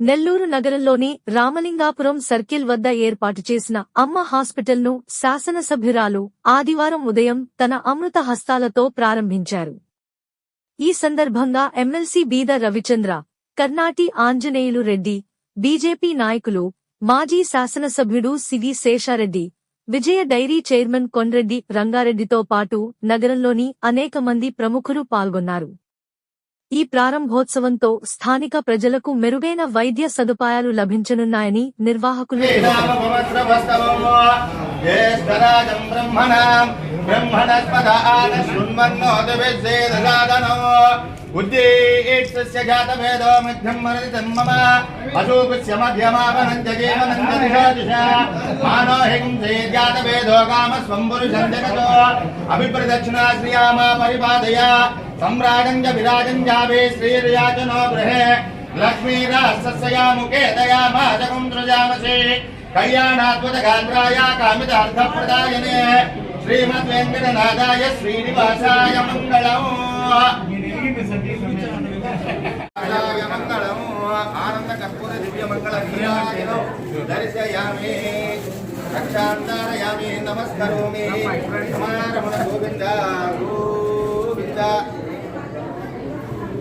నెల్లూరు నగరంలోని రామలింగాపురం సర్కిల్ వద్ద ఏర్పాటు చేసిన అమ్మ హాస్పిటల్ను శాసనసభ్యురాలు ఆదివారం ఉదయం తన అమృత హస్తాలతో ప్రారంభించారు. ఈ సందర్భంగా ఎమ్మెల్సీ బీద రవిచంద్ర కర్నాటి ఆంజనేయులు రెడ్డి బీజేపీ నాయకులు మాజీ శాసనసభ్యుడు C V Seshareddy Vijaya dairy chairman Kondreddy రంగారెడ్డితో పాటు నగరంలోని అనేక మంది ప్రముఖులు పాల్గొన్నారు. ఈ ప్రారంభోత్సవంతో స్థానిక ప్రజలకు మెరుగైన వైద్య సదుపాయాలు లభించనున్నాయని నిర్వాహకులు అభిప్రదక్షిణా శ్రియామా పరిపాదయ. सम्राजञ्ज विराजञ्जाभे श्रीर्याचनो गृहे लक्ष्मीरास्तस्या मुखे दया माजकम् सृजामसि कल्याणाद्भुतगान्त्राय कामितार्थप्रदायने, श्रीमद्वेङ्कटनाथाय श्रीनिवासाय मङ्गलम्। मङ्गलम्। आनन्दकर्पूर दिव्यमङ्गलक्रियायनौ दर्शयामि, रक्षान्तारयामि, नमस्करोमि। समारमण गोविन्द गोविन्द।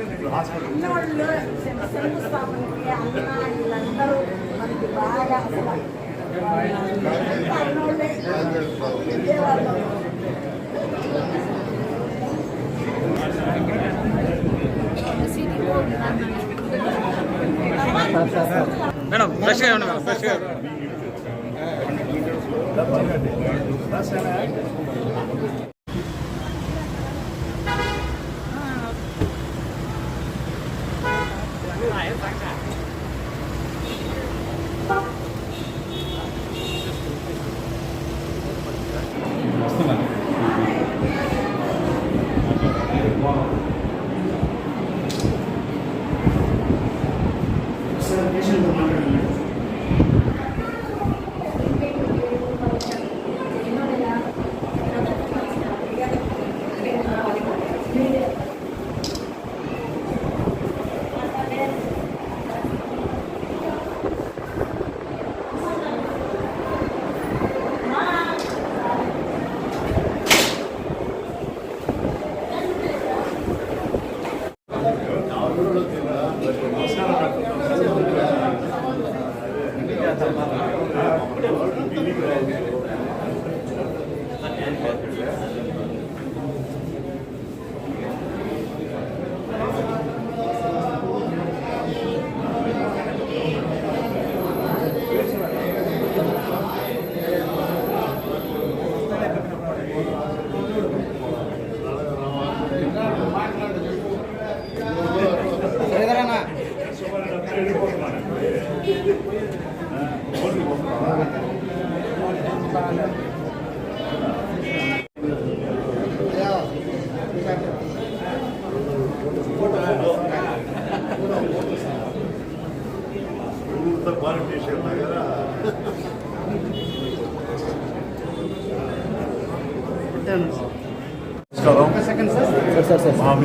అన్నోళ్ళు శంకుస్థాపనకి అన్న వీళ్ళందరూ మనకి బాగా అసలు అన్నోళ్ళే విజయవాడలో మేడం ఫ్రెష్గా ఇవ్వండి మేడం ఫ్రెష్గా information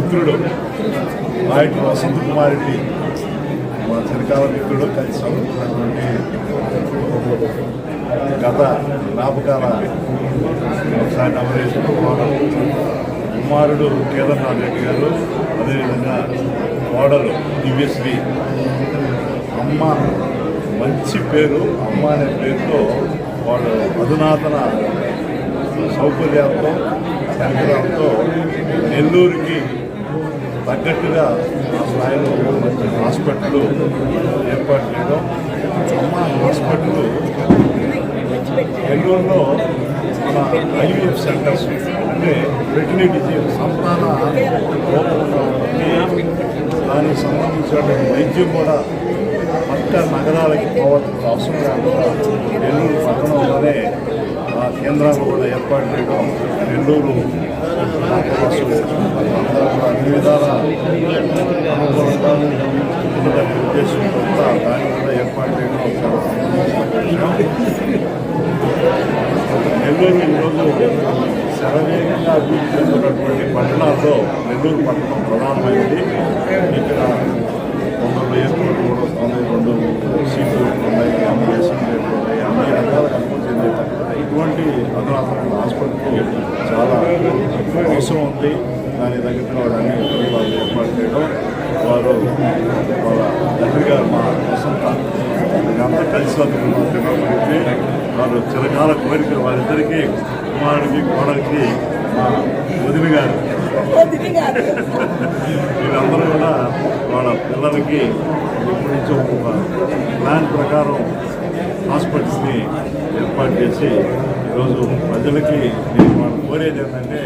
మిత్రుడు నాయకుడు వసంత్ కుమార్ రెడ్డి మా చిరకాల మిత్రుడు కలిసి చదువుతున్నటువంటి గత జ్ఞాపకాల ఒకసారి అమరేష్ కుమారుడు కుమారుడు కేదార్నాథ్ రెడ్డి గారు అదేవిధంగా కోడలు దివ్యశ్రీ. అమ్మ మంచి పేరు అమ్మ అనే పేరుతో వాళ్ళు అధునాతన సౌకర్యాలతో పరికరాలతో నెల్లూరుకి తగ్గట్టుగా స్థాయిలో హాస్పిటల్ ఏర్పాటు చేయడం. అమ్మ హాస్పిటల్ నెల్లూరులో మన ఐవీఎఫ్ సెంటర్స్ అంటే వెటనరీ డిజీజ్ సంతాన దానికి సంబంధించినటువంటి వైద్యం కూడా పక్క నగరాలకి పోవాల్సిన అవసరం లేకుండా నెల్లూరు పట్టణంలోనే కేంద్రాలు కూడా ఏర్పాటు చేయడం నెల్లూరు అన్ని విధాల అనుకూలంగా ఉద్దేశంతో కూడా దాన్ని కూడా ఏర్పాటు చేయడం నెల్లూరు ఈరోజు శరవేగంగా అభివృద్ధి చెందినటువంటి పట్టణాల్లో నెల్లూరు పట్టణం ప్రధానమైనది. ఇక్కడ తొందరలో ఎయిర్పోర్ట్ కూడా తొంభై రెండు సీట్లు పోర్ట్లు ఉన్నాయి అన్ని అసెంబ్లీలు ఉన్నాయి అన్ని రకాల అభివృద్ధి చెందే పట్టణం. ఇటువంటి అధునాతమైన హాస్పిటల్ చాలా అవసరం ఉంది. దాని తగ్గట్టు వాడు అన్ని వాళ్ళు ఏర్పాటు చేయడం వారు వాళ్ళ తండ్రి గారు మా వసంత వీళ్ళంతా కలిసి వస్తున్నటువంటి వారు చిరకాల కోరిక వారిద్దరికీ కుమారుడికి కోడలికి మా వదిన గారు. వీళ్ళందరూ కూడా వాళ్ళ పిల్లలకి ఇప్పటి నుంచో ఒక ప్లాన్ ప్రకారం హాస్పిటల్స్ని ఏర్పాటు చేసి ఈరోజు ప్రజలకి నేను మనం కోరేది ఏంటంటే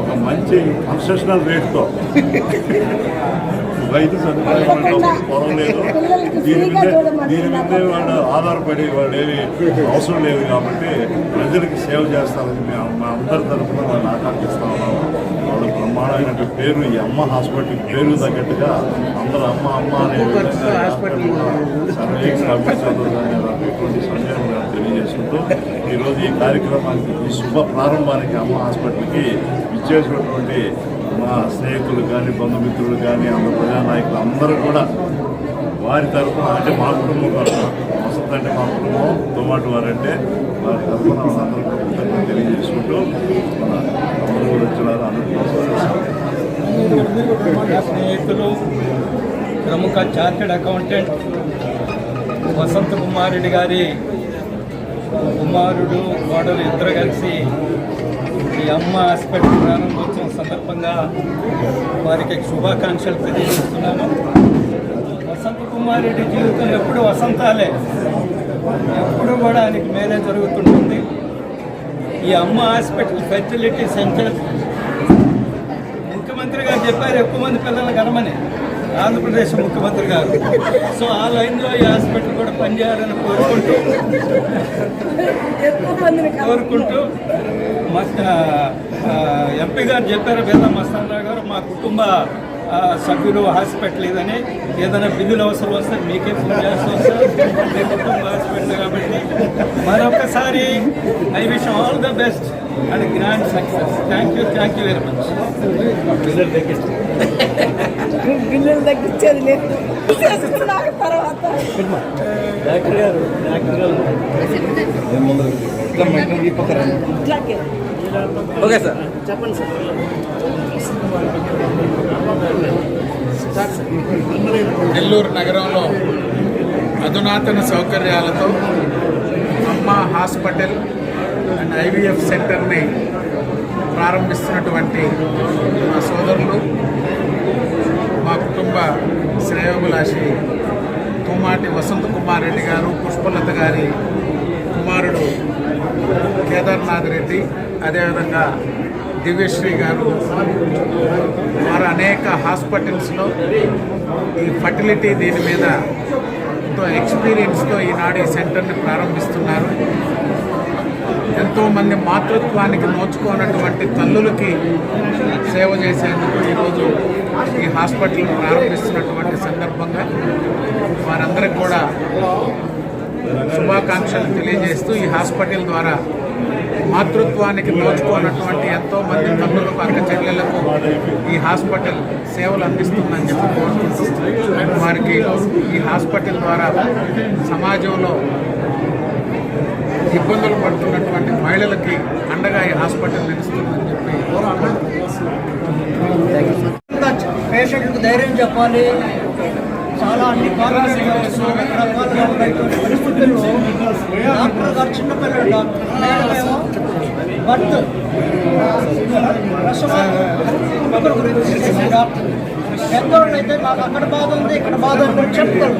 ఒక మంచి కన్సెషనల్ రేట్తో రైతు సదుపాయం ఉండడం పొరలేదు దీని మీదే దీని మీదే వాడు ఆధారపడి వాడు ఏమి అవసరం లేదు కాబట్టి ప్రజలకి సేవ చేస్తారని మేము మా అందరి తరఫున వాళ్ళని ఆకాంక్షిస్తా ఉన్నాము. బ్రహ్మాండమైన పేరు ఈ అమ్మ హాస్పిటల్ పేరు తగ్గట్టుగా అందరూ అమ్మ అమ్మ అనే ఎటువంటి సందేహం తెలియజేసుకుంటూ ఈరోజు ఈ కార్యక్రమానికి ఈ శుభ ప్రారంభానికి అమ్మ హాస్పిటల్కి ఇచ్చేసినటువంటి మా స్నేహితులు కానీ బంధుమిత్రులు కానీ అందరు ప్రజానాయకులు అందరూ కూడా వారి తరఫున అంటే మా కుటుంబం తరఫున వసంత అంటే మా కుటుంబం తోమాటి వారు అంటే వారి తరఫున అందరూ తెలియజేసుకుంటూ మన అందరూ కూడా వచ్చినారు అందరూ స్నేహితులు ప్రముఖ చార్టెడ్ అకౌంటెంట్ వసంత కుమారుడి గారి కుమారుడు కోడలు ఇద్దరు కలిసి ఈ అమ్మ హాస్పిటల్ ప్రారంభోత్సవం సందర్భంగా వారికి శుభాకాంక్షలు తెలియజేస్తున్నాను. వసంత కుమారుడి జీవితం ఎప్పుడు వసంతాలే ఎప్పుడు కూడా ఆయనకి మేలే జరుగుతుంటుంది. ఈ అమ్మ హాస్పిటల్ ఫెసిలిటీ సెంటర్ ముఖ్యమంత్రి గారు చెప్పారు ఎక్కువ మంది పిల్లలు కనమని. ఆంధ్రప్రదేశ్ ముఖ్యమంత్రి గారు. సో ఆ లైన్లో ఈ హాస్పిటల్ కూడా పనిచేయాలని కోరుకుంటూ. కోరుకుంటూ ఎంపీ గారు చెప్పారు వేద మస్తానరావు గారు మా కుటుంబ సభ్యులు హాస్పిటల్ ఇదని ఏదైనా బిల్లులు అవసరం వస్తే మీకే ఫోన్ చేస్తూ వస్తారు మీ కుటుంబ హాస్పిటల్ కాబట్టి మరొకసారి I wish all the best and grand success. Thank you thank you very much బిల్లులు తగ్గించేది లేదు. చేస్తున్నారు తర్వాత. ఇట్లాగే. Okay sir. నెల్లూరు నగరంలో అధునాతన సౌకర్యాలతో అమ్మ హాస్పిటల్ అండ్ ఐవీఎఫ్ సెంటర్ని ప్రారంభిస్తున్నటువంటి మా సోదరులు మా కుటుంబ శ్రేయోభిలాషి తుమ్మాటి వసంత కుమార్ రెడ్డి గారు పుష్పలత గారి కుమారుడు కేదార్నాథ్ రెడ్డి. అదేవిధంగా దివ్యశ్రీ గారు వారు అనేక హాస్పిటల్స్లో ఈ ఫర్టిలిటీ దీని మీద ఎంతో ఎక్స్పీరియన్స్తో ఈనాడు ఈ సెంటర్ని ప్రారంభిస్తున్నారు. ఎంతోమంది మాతృత్వానికి నోచుకోనటువంటి తల్లులకి సేవ చేసేందుకు ఈరోజు ఈ హాస్పిటల్ ప్రారంభిస్తున్నటువంటి సందర్భంగా వారందరికి కూడా శుభాకాంక్షలు తెలియజేస్తూ ఈ హాస్పిటల్ ద్వారా మాతృత్వానికి నోచుకోనటువంటి ఎంతో మంది తల్లులకు అక్క చెల్లెలకు ఈ హాస్పిటల్ సేవలు అందిస్తుందని చెప్పి కోరుకుంటూ వారికి ఈ హాస్పిటల్ ద్వారా సమాజంలో ఇబ్బందులు పడుతున్నటువంటి మహిళలకి అండగా ఈ హాస్పిటల్ నిలుస్తుందని చెప్పి పేషెంట్కు ధైర్యం చెప్పాలి. చాలా అన్ని కాంప్లికేషన్స్ రకరకాలుగా ఉన్నటువంటి పరిస్థితుల్లో డాక్టర్ గారు చిన్నపిల్లలు డాక్టర్ నేనేమో బర్త్ ప్రసవ గురించి డాక్టర్. పెద్దవాళ్ళు అయితే మాకు అక్కడ బాధ ఉంది ఇక్కడ బాధ ఉంది చెప్తారు.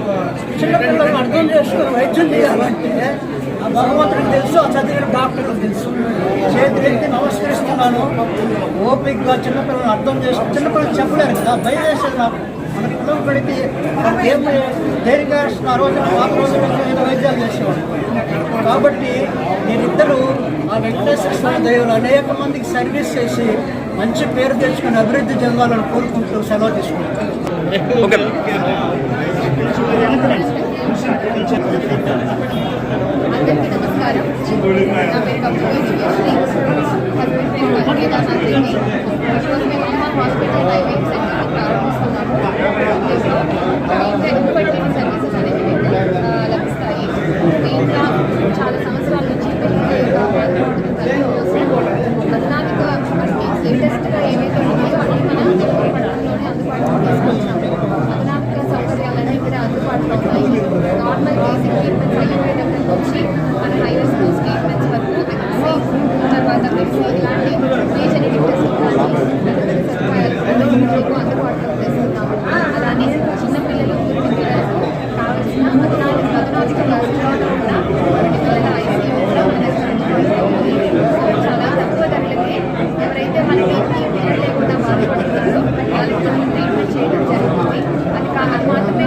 చిన్నపిల్లలు అర్థం చేసుకుని వైద్యం చేయాలంటే ఆ భగవంతుడికి తెలుసు ఆ చదివిన డాక్టర్కి తెలుసు. చేతులు నమస్కరిస్తున్నాను. ఓపికగా చిన్నపిల్లలు అర్థం చేసుకుని చిన్నపిల్లలు చెప్పలేరు కదా భయం వేసేది నాకు. మన పిల్లలు పెడితే ధైర్యంగా ఆ రోజున ఆ రోజున ఏదో వైద్యాలు చేసేవాడు కాబట్టి మీరిద్దరూ ఆ వెంకటేశ్వర స్వామి దైవాలు అనేక మందికి సర్వీస్ చేసి మంచి పేరు తెచ్చుకుని అభివృద్ధి చెందాలని కోరుకుంటూ సెలవు తీసుకుంటాను పట్టిన సర్వీసెస్ అనేది లభిస్తాయి దీంట్లో చాలా సంవత్సరాల నుంచి పద్నాలుగు లేటెస్ట్గా ఏవైతే ఉన్నాయో అన్నీ మనం పట్టణంలోనే అందుబాటులో తీసుకొచ్చాము పద్నాలుగు సౌకర్యాలన్నీ ఇక్కడ అందుబాటులో ఉన్నాయి నార్మల్ బేసిక్ ట్రీట్మెంట్స్ అయ్యేటప్పుడు నుంచి మన హైయర్ స్కూల్ ట్రీట్మెంట్స్ వరకు తర్వాత ఇలాంటి